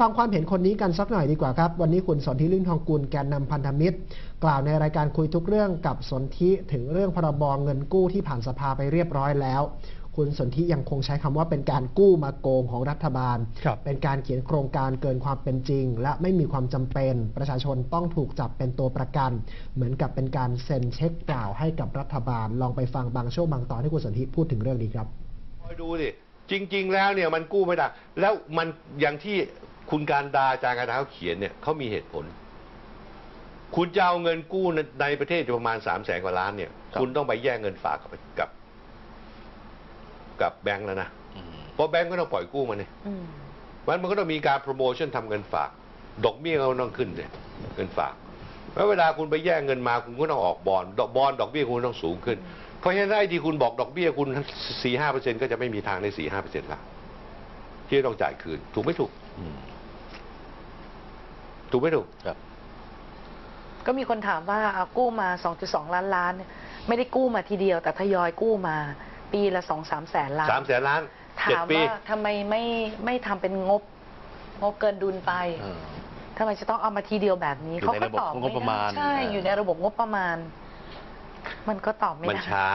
ฟังความเห็นคนนี้กันสักหน่อยดีกว่าครับ วันนี้คุณสนธิลื่นทองกุลแกนนำพันธมิตร กล่าวในรายการคุยทุกเรื่องกับสนธิถึงเรื่องพรบเงินกู้ที่ผ่านสภาไปเรียบร้อยแล้ว คุณสนธิยังคงใช้คำว่าเป็นการกู้มาโกงของรัฐบาลครับเป็นการเขียนโครงการเกินความเป็นจริง และไม่มีความจำเป็น ประชาชนต้องถูกจับเป็นตัวประกัน เหมือนกับเป็นการเซ็นเช็คเปล่าให้กับรัฐบาล ลองไปฟังบางช่วงบางตอนที่คุณสนธิพูดถึงเรื่องนี้ครับคอยดูสิจริง ๆ แล้วเนี่ยมันกู้ไม่ได้ แล้วมันอย่างที่ คุณการดาอาจารย์การดาเขาเขียนเนี่ยเขามีเหตุผล คุณจะเอาเงินกู้ในในประเทศประมาณสามแสนกว่าล้านเนี่ยครับคุณต้องไปแย่งเงินฝากกับกับ กับแบงก์แล้วนะอืมเพราะแบงก์ก็ต้องปล่อยกู้มาเนี่ยอืมมันมันก็ต้องมีการโปรโมชั่นทำเงินฝาก ดอกเบี้ยก็ต้องขึ้นเลยเงินฝากแล้วเวลาคุณไปแย่งเงินมาคุณก็ต้องออกบอลดอกบอลดอกเบี้ยคุณต้องสูงขึ้น เพราะฉะนั้นไอ้ที่คุณบอกดอกเบี้ยคุณสี่ห้าเปอร์เซ็นก็จะไม่มีทางในสี่ห้าเปอร์เซ็นต์ละที่จะต้องจ่ายคืน ถูกไม่ถูกอืม ถูกไม่ถูกครับ ก็มีคนถามว่าเอากู้มา 2.2 ล้านล้านเนี่ยไม่ได้กู้มาทีเดียว แต่ทยอยกู้มา ปีละ2 3แสนล้านสามแสนล้านเจ็ดถามปี ว่าทำไมไม่ไม่ทำเป็นงบ งบเกินดุลไปเออ ทำไมจะต้องเอามาทีเดียวแบบนี้อยู่เขาในก็ระบบตอบงบประมาณไได้ใช่เออออ ยู่ในระบบงบประมาณ มันก็ตอบไม่มันได้ช้า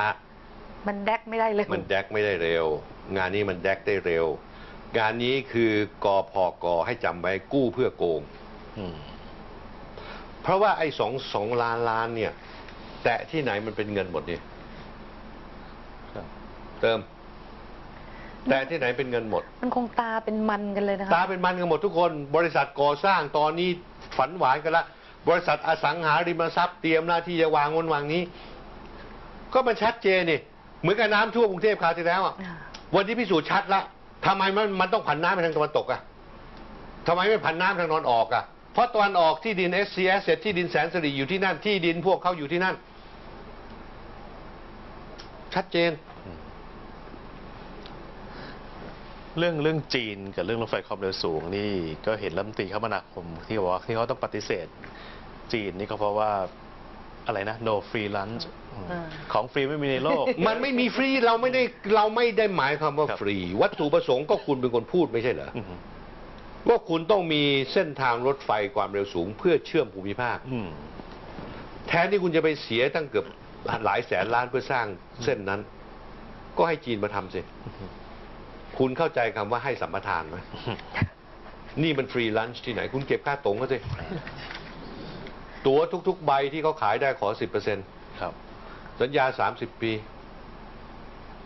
มันแดกไม่ได้เลย มันแดกไม่ได้เร็ว งานนี้มันแดกได้เร็ว งานนี้คือกอพอกอให้จำไว้กู้เพื่อโกงอืม เพราะว่าไอ้สองสองล้านล้านเนี่ย แตะที่ไหนมันเป็นเงินหมดเนี่ยครับเติม แต่ที่ไหนเป็นเงินหมด มันคงตาเป็นมันกันเลยนะคะตาเป็นมันกันหมดทุกคน บริษัทก่อสร้างตอนนี้ฝันหวานกันละ บริษัทอสังหาริมทรัพย์เตรียมหน้าที่จะวางงนวางนี้ ก็มันชัดเจนนี่เหมือนกับน้ำท่วมกรุงเทพคราวที่แล้วอะอ่าวันที่พิสูจน์ชัดละทำไมมันมันต้องผันน้ำไปทางตะวันตกอะทำไมไม่ผันน้ำทางตะวันออกอะ เพราะตะวันออกที่ดิน s c s เสร็จที่ดินแสนสิริอยู่ที่นั่น ที่ดินพวกเขาอยู่ที่นั่น ชัดเจน เรื่องเรื่องจีนกับเรื่องรถไฟความเร็วสูงนี่ก็เห็นรัฐมนตรีคมนาคมที่บอกว่าที่เขาต้องปฏิเสธ จีนนี่ก็เพราะว่าอะไรนะ no free lunch อืมอ่าของฟรีไม่มีในโลก มันไม่มีฟรีเราไม่ได้เราไม่ได้หมายความว่าครับฟรี วัตถุประสงค์ก็คุณเป็นคนพูดไม่ใช่เหรอ อืมว่าคุณต้องมีเส้นทางรถไฟความเร็วสูง เพื่อเชื่อมภูมิภาคอืมแทนที่คุณจะไปเสียตั้งเกือบหลายแสนล้านเพื่อสร้างเส้นนั้น ก็ให้จีนมาทำสิ คุณเข้าใจคำว่าให้สัมปทานไหมนี่มันฟรีลันช์ที่ไหน คุณเก็บค่าตรงก็สิ ตั๋วทุก ๆ ใบที่เขาขายได้ขอสิบเปอร์เซ็นต์ครับสัญญา30ปี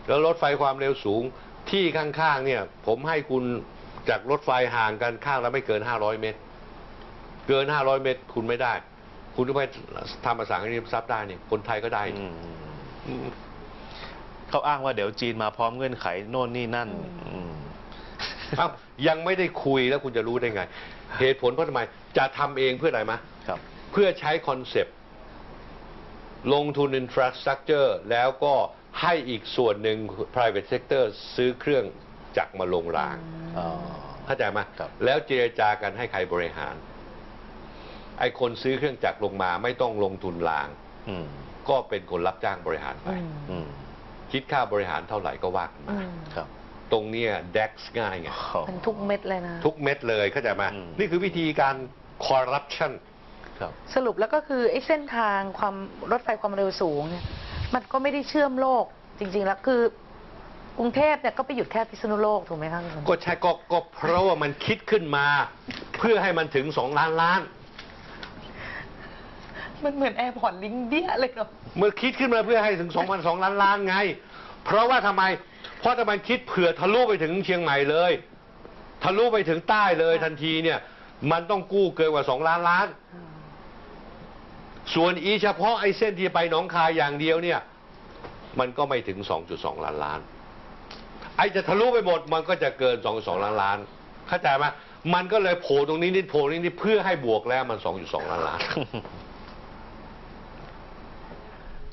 แล้วรถไฟความเร็วสูงที่ข้างๆเนี่ย ผมให้คุณ จากรถไฟห่างกันข้างละไม่เกิน 500 เมตร เกิน 500 เมตร คุณไม่ได้ คุณก็ไปทำอสังหาริมทรัพย์ได้นี่คนไทยก็ได้อืนี่มอืมเขาอ้างว่าเดี๋ยวจีนมาพร้อมเงื่อนไขโน่นนี่นั่นอืมเอ้ายังไม่ได้คุยแล้วคุณจะรู้ได้ไง เหตุผลเพราะทำไม จะทำเองเพื่ออะไรมะครับเพื่อใช้คอนเซปต์ลงทุน infrastructure แล้วก็ให้อีกส่วนหนึ่ง private sector ซื้อเครื่อง จักรมาลงรางอ๋อ เข้าใจไหมครับ แล้วเจรจากันให้ใครบริหาร ไอ้คนซื้อเครื่องจักรลงมาไม่ต้องลงทุนราง อืมก็เป็นคนรับจ้างบริหารไป อืมอืมคิดค่าบริหารเท่าไหร่ก็ว่ากันอืมามครับ ตรงเนี้ย DEX ง่ายไงเป็นทุกเม็ดเลยนะ ทุกเม็ดเลยเข้าใจไหมอืม นี่คือวิธีการ corruption ครับ สรุปแล้วก็คือไอ้เส้นทางความรถไฟความเร็วสูงเนี่ยมันก็ไม่ได้เชื่อมโลกจริง ๆ แล้วคือ กรุงเทพเนี่ยก็ไปหยุดแค่พิษณุโลกถูกไหมคะคุณสมก็ใช่ก็ก็เพราะว่ามันคิดขึ้นมา เพื่อให้มันถึงสองล้านล้าน มันเหมือนแอร์พอร์ตลิงก์เบี้ยเลยเนาะเมื่อคิดขึ้นมาเพื่อให้ถึงสองพันสองล้านล้านไง เพราะว่าทำไม เพราะถ้ามันคิดเผื่อทะลุไปถึงเชียงใหม่เลย ทะลุไปถึงใต้เลยทันทีเนี่ย มันต้องกู้เกินกว่าสองล้านล้าน ส่วนอีเฉพาะไอ้เส้นที่ไปหนองคายอย่างเดียวเนี่ย มันก็ไม่ถึง 2.2 ล้านล้าน ไอ้จะทะลุไปหมดมันก็จะเกิน2.2ล้านล้าน เข้าใจไหมมันก็เลยโผล่ตรงนี้นิดโผล่นี้นิดเพื่อให้บวกแล้วมัน2.2ล้านล้าน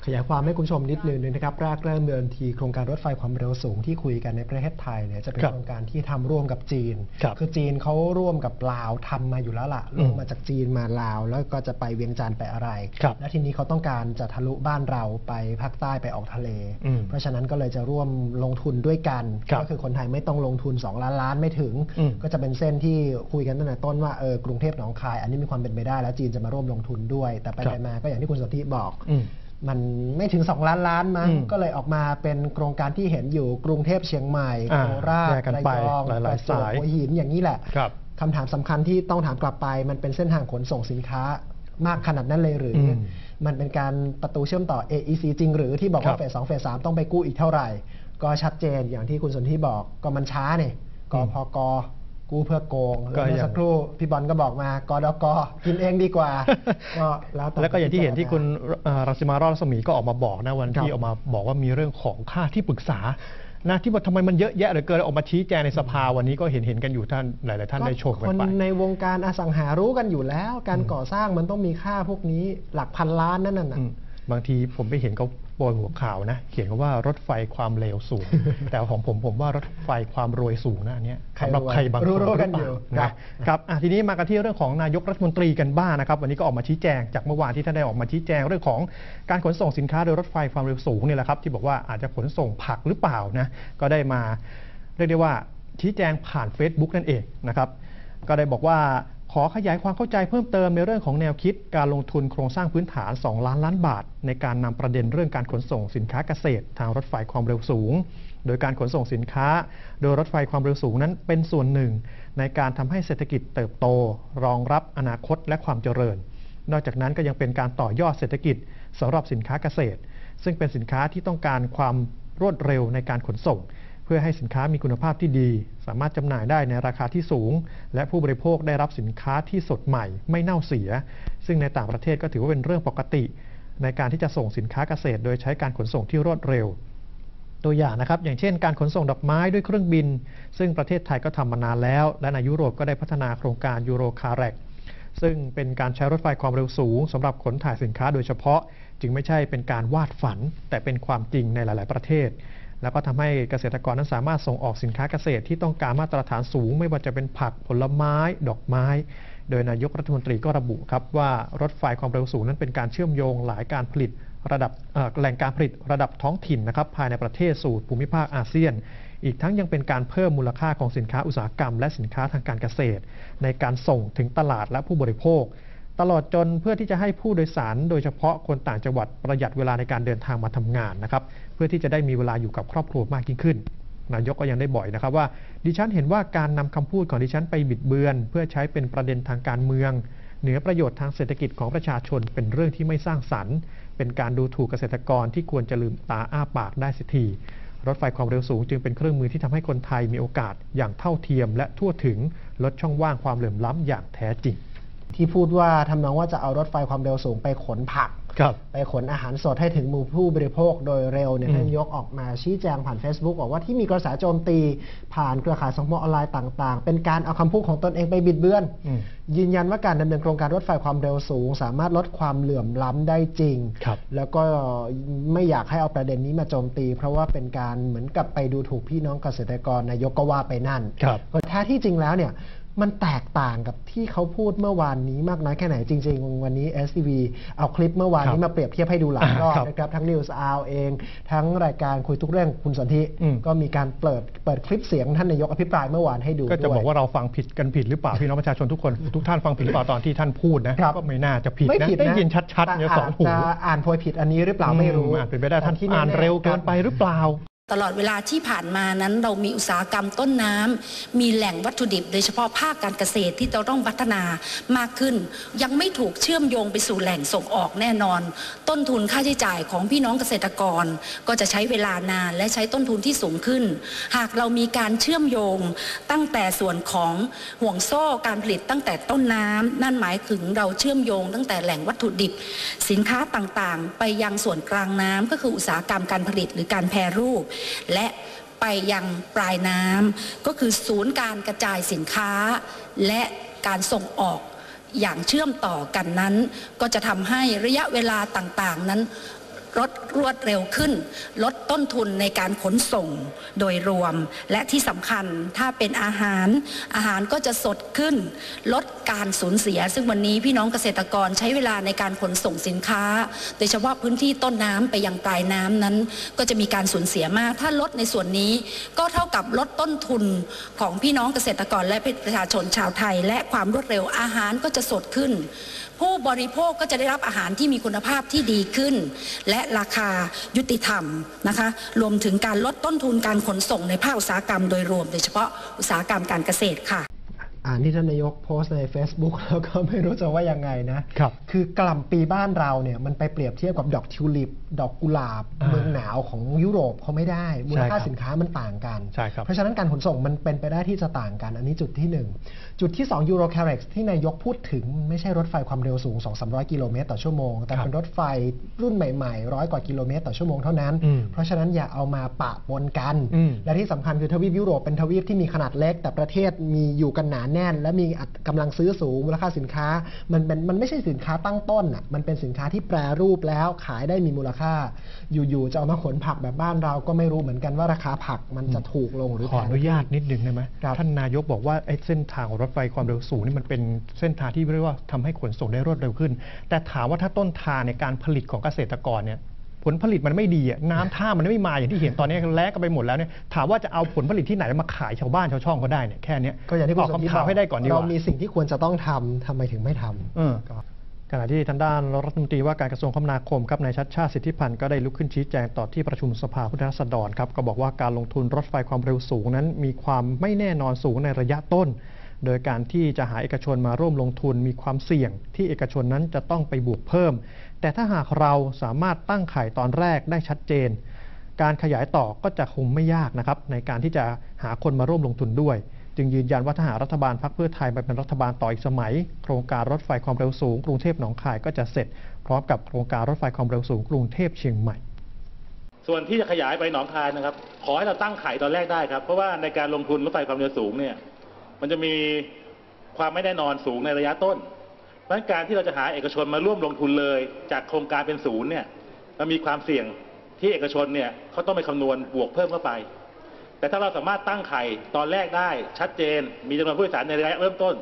ขยายความให้คุณผู้ชมนิดนึงนะครับแรกเริ่มเดินทีโครงการรถไฟความเร็วสูงที่คุยกันในประเทศไทยเนี่ยจะเป็นครับโครงการที่ทำร่วมกับจีนครับอจีนเขาร่วมกับลาวทำมาอยู่แล้วล่ะอืลมงมาจากจีนมาลาว แล้วก็จะไปเวียงจันทร์ไปอะไรครับและทีนี้เขาต้องการจะทะลุบ้านเราไปภาคใต้ไปออกทะเลอืมเพราะฉะนั้นก็เลยจะร่วมลงทุนด้วยกันครับก็คือคนไทยไม่ต้องลงทุน 2 ล้านล้านไม่ถึงอืมก็จะเป็นเส้นที่คุยกันตั้งแต่ต้นว่าเออกรุงเทพหนองคาย อันนี้มีความเป็นไปได้ แล้วจีนจะมาร่วมลงทุนด้วย แต่ไปครับไปมาก็อย่างที่คุณสนธิบอกอื มมันไม่ถึง 2 ล้านล้านมั้งอืมก็เลยออกมาเป็นโครงการที่เห็นอยู่กรุงเทพเชียงใหม่อ่าโคราชแยกกันระไปยองหลายๆประจวบสายหัวหินอย่างนี้แหละครับคำถามสำคัญที่ต้องถามกลับไปมันเป็นเส้นทางขนส่งสินค้ามากขนาดนั้นเลยหรืออมมันเป็นการประตูเชื่อมต่อ AEC จริงหรือที่บอกครัว่าบเฟสสองเฟสสามต้องไปกู้อีกเท่าไหร่ ก็ชัดเจนอย่างที่คุณสนที่บอกก็มันช้าเนี่ยกอืมพก กู้เพื่อโกงก็แล้วเมื่อยังสักครู่พี่บอลก็บอกมากดกกินเองดีกว่าก็แล้วแต่แล้วก็อย่างที่เห็นที่คุณพิจารณาเอ่อรังสิมารอดรัศมีก็ออกมาบอกนะวันครับที่ออกมาบอกว่ามีเรื่องของค่าที่ปรึกษานะที่ว่าทำไมมันเยอะแยะเหลือเกินออกมาชี้แจงในสภาวันนี้ก็เห็นเห็นกันอยู่ท่านหลาย ๆ ท่านได้ชมกันคนไปในวงการอสังหารู้กันอยู่แล้ว การอืมก่อสร้างมันต้องมีค่าพวกนี้หลักพันล้านนั่นน่ะอืมบางทีผมไปเห็นเขา โปรยหัวข่าวนะ เขียนเขาว่ารถไฟความเร็วสูง แต่ของผมผมว่ารถไฟความรวยสูงนะอันเนี้ยใครสำหรับรวยใครบางคนรู้ๆกันหรืเปล่าอยู่นะครับอะทีนี้มากันที่เรื่องของนายกรัฐมนตรีกันบ้างนะครับวันนี้ก็ออกมาชี้แจงจากเมื่อวานที่ท่านได้ออกมาชี้แจงเรื่องของการขนส่งสินค้าโดยรถไฟความเร็วสูงเนี่ยแหละครับที่บอกว่าอาจจะขนส่งผักหรือเปล่านะก็ได้มาเรียกได้ว่าชี้แจงผ่าน Facebook นั่นเองนะครับก็ได้บอกว่าข อขยายความเข้าใจเพิ่มเติมในเรื่องของแนวคิด การลงทุนโครงสร้างพื้นฐาน 2 ล้านล้านบาท ในการนำประเด็นเรื่องการขนส่งสินค้าเกษตร ทางรถไฟความเร็วสูง โดยการขนส่งสินค้า โดยรถไฟความเร็วสูงนั้นเป็นส่วนหนึ่ง ในการทำให้เศรษฐกิจเติบโต รองรับอนาคตและความเจริญ นอกจากนั้นก็ยังเป็นการต่อยอดเศรษฐกิจสำหรับสินค้าเกษตร ซึ่งเป็นสินค้าที่ต้องการความรวดเร็วในการขนส่ง เพื่อให้สินค้ามีคุณภาพที่ดี สามารถจำหน่ายได้ในราคาที่สูง และผู้บริโภคได้รับสินค้าที่สดใหม่ ไม่เน่าเสีย ซึ่งในต่างประเทศก็ถือว่าเป็นเรื่องปกติ ในการที่จะส่งสินค้าเกษตร โดยใช้การขนส่งที่รวดเร็ว ตัวอย่างนะครับ อย่างเช่น การขนส่งดอกไม้ด้วยเครื่องบิน ซึ่งประเทศไทยก็ทำมานานแล้ว และในยุโรปก็ได้พัฒนาโครงการยูโรคาร์เรกซึ่งเป็นการใช้รถไฟความเร็วสูงสำหรับขนถ่ายสินค้าโดยเฉพาะ จึงไม่ใช่เป็นการวาดฝัน แต่เป็นความจริงในหลาย ๆ ประเทศ แล้วก็ทำให้เกษตรกรนั้นสามารถส่งออกสินค้าเกษตรที่ต้องการมาตรฐานสูง ไม่ว่าจะเป็นผักผลไม้ ดอกไม้ โดยนายกรัฐมนตรีก็ระบุครับว่ารถไฟความเร็วสูงนั้นเป็นการเชื่อมโยงหลายการผลิตระดับแหล่งการผลิตระดับท้องถิ่นนะครับภายในประเทศสู่ภูมิภาคอาเซียน อีกทั้งยังเป็นการเพิ่มมูลค่าของสินค้าอุตสาหกรรม และสินค้าทางการเกษตร ในการส่งถึงตลาดและผู้บริโภค ตลอดจนเพื่อที่จะให้ผู้โดยสาร โดยเฉพาะคนต่างจังหวัดประหยัดเวลาในการเดินทางมาทำงานนะครับ เพื่อที่จะได้มีเวลาอยู่กับครอบครัวมากยิ่งขึ้น นายกก็ยังได้บ่อยนะครับว่า ดิฉันเห็นว่าการนำคำพูดของดิฉันไปบิดเบือน เพื่อใช้เป็นประเด็นทางการเมือง เหนือประโยชน์ทางเศรษฐกิจของประชาชนเป็นเรื่องที่ไม่สร้างสรรค์ เป็นการดูถูกเกษตรกรที่ควรจะลืมตาอ้าปากได้สียทีรถไฟความเร็วสูงจึงเป็นเครื่องมือที่ทำให้คนไทยมีโอกาสอย่างเท่าเทียม และทั่วถึงลดช่องว่างความเหลื่อมล้ำอย่างแท้จริง ที่พูดว่าทำนองว่าจะเอารถไฟความเร็วสูงไปขนผักครับไปขนอาหารสดให้ถึงมือผู้บริโภคโดยเร็วเนี่ยอืมท่านนายกออกมาชี้แจงผ่าน Facebook บอกว่าที่มีกระแสโจมตี ผ่านเครือข่ายสังคมออนไลน์ต่างๆ เป็นการเอาคำพูดของตนเองไปบิดเบือนอืมยืนยันว่าการดำเนินโครงการรถไฟความเร็วสูง สามารถลดความเหลื่อมล้ำได้จริงครับแล้วก็ไม่อยากให้เอาประเด็นนี้มาโจมตี เพราะว่าเป็นการเหมือนกับไปดูถูกพี่น้องเกษตรกรนายกก็ว่าไปนั่นครับก็แท้ที่จริงแล้วเนี่ย มันแตกต่างกับที่เขาพูดเมื่อวานนี้มากน้อยแค่ไหนจริง ๆ วันนี้ STV เอาคลิปเมื่อวานนี้ครับมาเปรียบเทียบให้ดูหลายรอบครับนะครับ ทั้ง News Hour เอง ทั้งรายการคุยทุกเรื่องคุณสนธิอืมก็มีการเปิดเปิดคลิปเสียงท่านนายกอภิปรายเมื่อวานให้ดูก็จะด้วยบอกว่าเราฟังผิดกันผิดหรือเปล่าพี่น้องประชาชนทุกคนทุกท่านฟังผิดหรือเปล่าตอนที่ท่านพูดนะครับก็ไม่น่าจะผิดไม่นะผิดได้นะยินชัดๆเนี่ยแต่สองหูาจจะอ่านโพยผิดอันนี้หรือเปล่าไม่รู้อือาจเป็นไปได้ท่านแต่ที่อ่านแๆเร็วเกินคบไปหรือเปล่า ตลอดเวลาที่ผ่านมานั้นเรามีอุตสาหกรรมต้นน้ำมีแหล่งวัตถุดิบ โดยเฉพาะภาคการเกษตรที่เราต้องพัฒนามากขึ้น ยังไม่ถูกเชื่อมโยงไปสู่แหล่งส่งออกแน่นอน ต้นทุนค่าใช้จ่ายของพี่น้องเกษตรกร ก็จะใช้เวลานานและใช้ต้นทุนที่สูงขึ้น หากเรามีการเชื่อมโยงตั้งแต่ส่วนของห่วงโซ่การผลิตตั้งแต่ต้นน้ำนั่นหมายถึงเราเชื่อมโยง ตั้งแต่แหล่งวัตถุดิบ สินค้าต่างๆ ไปยังส่วนกลางน้ำก็คืออุตสาหกรรมการผลิตหรือการแปรรูปและไปยังปลายน้ำก็คือศูนย์การกระจายสินค้า และการส่งออกอย่างเชื่อมต่อกันนั้น ก็จะทำให้ระยะเวลาต่างๆนั้น รถรวดเร็วขึ้น ลดต้นทุนในการขนส่งโดยรวม และที่สำคัญถ้าเป็นอาหารอาหารก็จะสดขึ้น ลดการสูญเสีย ซึ่งวันนี้พี่น้องเกษตรกรใช้เวลาในการขนส่งสินค้า โดยเฉพาะพื้นที่ต้นน้ำไปยังปลายน้ำนั้น ก็จะมีการสูญเสียมาก ถ้าลดในส่วนนี้ก็เท่ากับลดต้นทุนของพี่น้องเกษตรกรและประชาชนชาวไทย และความรวดเร็วอาหารก็จะสดขึ้น ผู้บริโภคก็จะได้รับอาหารที่มีคุณภาพที่ดีขึ้น และราคายุติธรรมนะคะรวมถึงการลดต้นทุนการขนส่งในภาคอุตสาหกรรมโดยรวม โดยเฉพาะอุตสาหกรรมการเกษตรค่ะ อ่านที่ท่านนายกโพสต์ใน Facebook แล้วก็ไม่รู้จะว่ายังไงนะครับคือกล่ำปีบ้านเราเนี่ยมันไปเปรียบเทียบกับดอกทิวลิป ดอกกุหลาบอ่าเมืองหนาวของยุโรปเขาไม่ได้มูลค่าใช่ครับสินค้ามันต่างกัน ใช่ครับ เพราะฉะนั้นการขนส่งมันเป็นไปได้ที่จะต่างกัน อันนี้จุดที่หนึ่งจุดที่ 2 Euro c a r e x ที่นายกพูดถึงไม่ใช่รถไฟความเร็วสูง 2-300 กิโลเมตรต่อชั่วโมง แต่เป็นรถไฟรุ่นใหม่ๆร้อยกว่ากิโลเมตรต่อชั่วโมงเท่านั้นอืมเพราะฉะนั้นอย่าเอามาปะปนกันอืมและที่สำคัญคือทวีปยุโรปเป็นทวีปที่มีขนาดเล็ก แต่ประเทศมีอยู่กันหนาแน่น และมีอัตกำลังซื้อสูงมูลค่าสินค้า มันเป็นมันไม่ใช่สินค้าตั้งต้นอะมันเป็นสินค้าที่แปรรูปแล้วขายได้มีมูลค่า อยู่ๆจะเอามาขนผักแบบบ้านเราก็ไม่รู้เหมือนกันว่าราคาผักมันจะถูกลงหรือขออนุญาตนิดนึงได้ไหมครับท่านนายกบอกว่าไอ้เส้นทางของรถไฟความเร็วสูงนี่มันเป็นเส้นทางที่เรียกว่าทำให้ขนส่งได้รวดเร็วขึ้น แต่ถามว่าถ้าต้นทางในการผลิตของเกษตรกรเนี่ย ผลผลิตมันไม่ดีอะน้ำท่ามันไม่มาอย่างที่เห็นตอนนี้แล้งกันไปหมดแล้วเนี่ยถามว่าจะเอาผลผลิตที่ไหนมาขายชาวบ้านชาวช่องเขาได้เนี่ยแค่เนี้ยก็อย่างที่คุณตอบสนธิคำถามให้ได้ก่อนดีกเราว่ามีสิ่งที่ควรจะต้องทำทำไมถึงไม่ทำ เออขณะที่ทางด้านรัฐมนตรีว่าการกระทรวงคมนาคมครับนายชัดชาติสิทธิพันธ์ก็ได้ลุกขึ้นชี้แจงต่อที่ประชุมสภาผู้แทนราษฎรครับก็บอกว่าการลงทุนรถไฟความเร็วสูงนั้น มีความไม่แน่นอนสูงในระยะต้น โดยการที่จะหาเอกชนมาร่วมลงทุนมีความเสี่ยงที่เอกชนนั้นจะต้องไปบวกเพิ่ม แต่ถ้าหากเราสามารถตั้งไข่ตอนแรกได้ชัดเจน การขยายต่อก็จะคงไม่ยากนะครับในการที่จะหาคนมาร่วมลงทุนด้วย จึงยืนยันว่าถ้าหารัฐบาลพรรคเพื่อไทยมาเป็นรัฐบาลต่ออีกสมัย โครงการรถไฟความเร็วสูงกรุงเทพหนองคายก็จะเสร็จ พร้อมกับโครงการรถไฟความเร็วสูงกรุงเทพเชียงใหม่ส่วนที่จะขยายไปหนองคายนะครับ ขอให้เราตั้งไข่ตอนแรกได้ครับ เพราะว่าในการลงทุนรถไฟความเร็วสูงเนี่ย มันจะมีความไม่แน่นอนสูงในระยะต้น เพราะฉะนั้นการที่เราจะหาเอกชนมาร่วมลงทุนเลย จากโครงการเป็นศูนย์เนี่ยมันมีความเสี่ยงที่เอกชนเนี่ยเขาต้องไปคำนวณบวกเพิ่มเข้าไป แต่ถ้าเราสามารถตั้งไข่ตอนแรกได้ชัดเจน มีจำนวนผู้โดยสารในระยะเริ่มต้น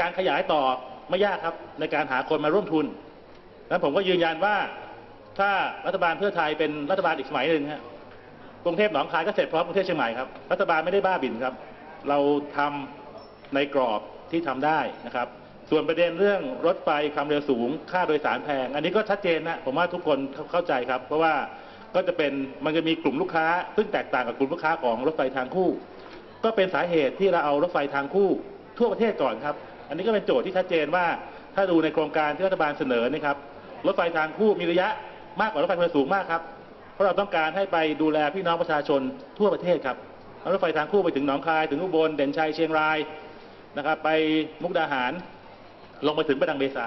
การขยายต่อไม่ยากครับในการหาคนมาร่วมทุนแล้วผมก็ยืนยันว่าถ้ารัฐบาลเพื่อไทยเป็นรัฐบาลอีกสมัยหนึ่งฮะกรุงเทพหนองคายก็เสร็จพร้อมกรุงเทพเชียงใหม่ครับรัฐบาลไม่ได้บ้าบินครับ เราทำ ในกรอบที่ทำได้นะครับ ส่วนประเด็นเรื่องรถไฟความเร็วสูง ค่าโดยสารแพง อันนี้ก็ชัดเจนนะผมว่าทุกคนเข้าใจครับ เพราะว่าก็จะเป็นมันจะมีกลุ่มลูกค้า ซึ่งแตกต่างกับกลุ่มลูกค้าของรถไฟทางคู่ ก็เป็นสาเหตุที่เราเอารถไฟทางคู่ ทั่วประเทศก่อนครับ อันนี้ก็เป็นโจทย์ที่ชัดเจนว่า ถ้าดูในโครงการที่รัฐบาลเสนอนะครับรถไฟทางคู่มีระยะมากกว่ารถไฟความเร็วสูงมากครับเพราะเราต้องการให้ไปดูแลพี่น้องประชาชนทั่วประเทศครับเอารถไฟทางคู่ไปถึงหนองคายถึงอุบลเด่นชัยเชียงราย นะครับไปมุกดาหารลงมาถึงประดังเบซา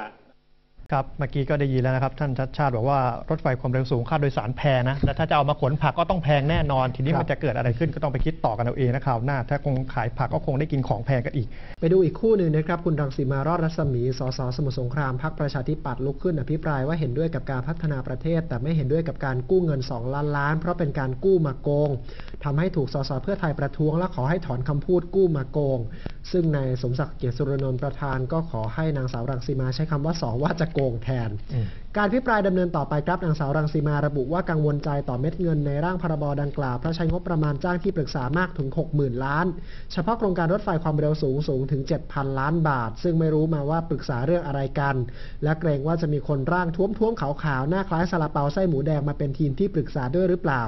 ครับเมื่อกี้ก็ได้ยินแล้วนะครับท่านชัดชาติบอกว่ารถไฟความเร็วสูงค่าโดยสารแพงนะและถ้าจะเอามาขนผักก็ต้องแพงแน่นอน ทีนี้ครับมันจะเกิดอะไรขึ้นก็ต้องไปคิดต่อกันเอาเองนะคราวหน้า ถ้าคงขายผักก็คงได้กินของแพงกันอีก ไปดูอีกคู่หนึ่งนะครับ คุณรังสีมารอดรัศมีสสสมุทรสงครามพักประชาธิปัตย์ลุกขึ้นอภิปรายว่าเห็นด้วยกับการพัฒนาประเทศ แต่ไม่เห็นด้วยกับการกู้เงิน 2 ล้านล้าน เพราะเป็นการกู้มาโกงทำให้ถูกสสเพื่อไทยประท้วงและขอให้ถอนคำพูดกู้มาโกง ซึ่งนายสมศักดิ์เกียรติสุรนนท์ประธานก็ขอให้นางสาวรังสีมาใช้คำว่าสอว่าจะโกงแทนอืมการพิปรายดำเนินต่อไปครับนางสาวรังสีมาระบุว่ากังวลใจต่อเม็ดเงินในร่างพรบดังกล่าวเพราะใช้งบประมาณจ้างที่ปรึกษามากถึง 60,000 ล้าน เฉพาะโครงการรถไฟความเร็วสูงสูงถึง 7,000 ล้านบาท ซึ่งไม่รู้มาว่าปรึกษาเรื่องอะไรกัน และเกรงว่าจะมีคนร่างท้วมท้วมๆขาวๆหน้าคล้ายซาลาเปาไส้หมูแดงมาเป็นทีมที่ปรึกษาด้วยหรือเปล่า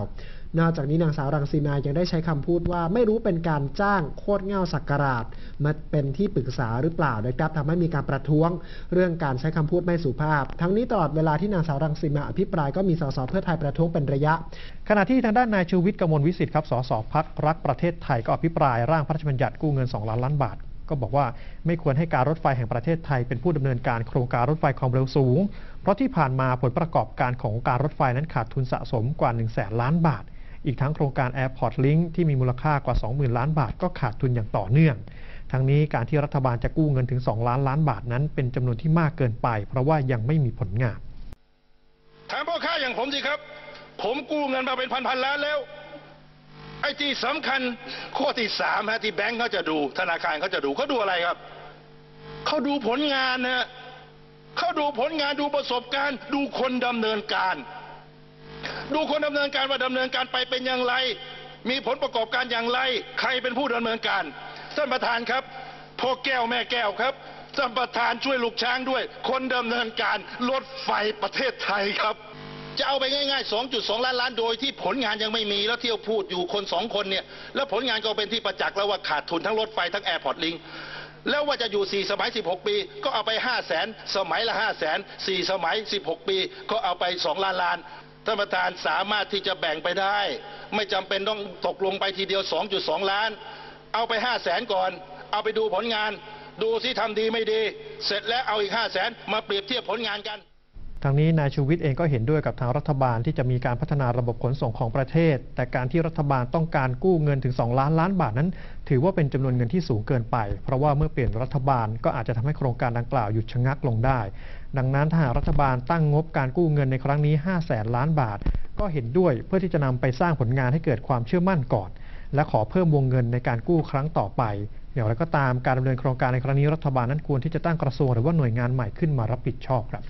นอกจากนี้นางสาวรังสีมายังได้ใช้คำพูดว่าไม่รู้เป็นการจ้างโคตรเง่าสักการาชมาเป็นที่ปรึกษาหรือเปล่านะครับทำให้มีการประท้วงเรื่องการใช้คำพูดไม่สุภาพ ทั้งนี้ตลอดเวลาที่นางสาวรังสีมาอภิปรายก็มีสสเพื่อไทยประท้วงเป็นระยะ ขณะที่ทางด้านนายชูวิทย์กมลวิสิทธิ์ครับสสพักรักประเทศไทยก็อภิปรายร่างพระราชบัญญัติกู้เงิน 2 ล้านล้านบาทก็บอกว่าไม่ควรให้การรถไฟแห่งประเทศไทยเป็นผู้ดำเนินการโครงการรถไฟความเร็วสูง เพราะที่ผ่านมาผลประกอบการของการรถไฟนั้นขาดทุนสะสมกว่า1แสนล้านบาท อีกทั้งโครงการ Airport Link ที่มีมูลค่ากว่า 20,000 ล้านบาทก็ขาดทุนอย่างต่อเนื่อง ทั้งนี้การที่รัฐบาลจะกู้เงินถึง 2 ล้านล้านบาทนั้นเป็นจำนวนที่มากเกินไป เพราะว่ายังไม่มีผลงานถามพ่อค้าอย่างผมสิครับ ผมกู้เงินมาเป็นพันๆล้านแล้วไอ้ที่สำคัญข้อที่สามฮะที่แบงก์เขาจะดูธนาคารเขาจะดูเขาดูอะไรครับเขาดูผลงานนะฮะเขาดูผลงานดูประสบการณ์ ดูคนดำเนินการ ดูคนดำเนินการว่าดำเนินการไปเป็นอย่างไร มีผลประกอบการอย่างไร ใครเป็นผู้ดำเนินการท่านประธานครับพ่อแก้วแม่แก้วครับท่านประธานช่วยลูกช้างด้วย คนดำเนินการรถไฟประเทศไทยครับจะเอาไปง่ายๆ 2.2 ล้านล้านโดยที่ผลงานยังไม่มีแล้วเที่ยวพูดอยู่คนสองคนเนี่ย แล้วผลงานก็เป็นที่ประจักษ์แล้วว่าขาดทุนทั้งรถไฟทั้งแอร์พอร์ตลิงแล้วว่าจะอยู่ 4 สมัย 16 ปี ก็เอาไป 5 0 0แสนสมัยละ 5 0 0แสน4สมัย 16 ปี ก็เอาไป 2 ล้านล้าน ท่านประธานสามารถที่จะแบ่งไปได้ ไม่จำเป็นต้องตกลงไปทีเดียว 2.2 ล้าน เอาไป5 0 0แสนก่อน เอาไปดูผลงาน ดูซิทำดีไม่ดี เสร็จแล้วเอาอีก5 0 0แสนมาเปรียบเทียบผลงานกัน ทางนี้นายชูวิทย์เองก็เห็นด้วยกับทางรัฐบาลที่จะมีการพัฒนาระบบขนส่งของประเทศ แต่การที่รัฐบาลต้องการกู้เงินถึง 2 ล้านล้านบาทนั้น ถือว่าเป็นจำนวนเงินที่สูงเกินไป เพราะว่าเมื่อเปลี่ยนรัฐบาลก็อาจจะทำให้โครงการดังกล่าวหยุดชะงักลงได้ ดังนั้นถ้าหากรัฐบาลตั้งงบการกู้เงินในครั้งนี้5 0 0แสนล้านบาท ก็เห็นด้วยเพื่อที่จะนำไปสร้างผลงานให้เกิดความเชื่อมั่นก่อน และขอเพิ่มวงเงินในการกู้ครั้งต่อไปอย่างไรก็ตามการดำเนินโครงการในครั้งนี้รัฐบาลนั้นควรที่จะตั้งกระทรวงหรือว่าหน่วยงานใหม่ขึ้นมารับผิดชอบครับ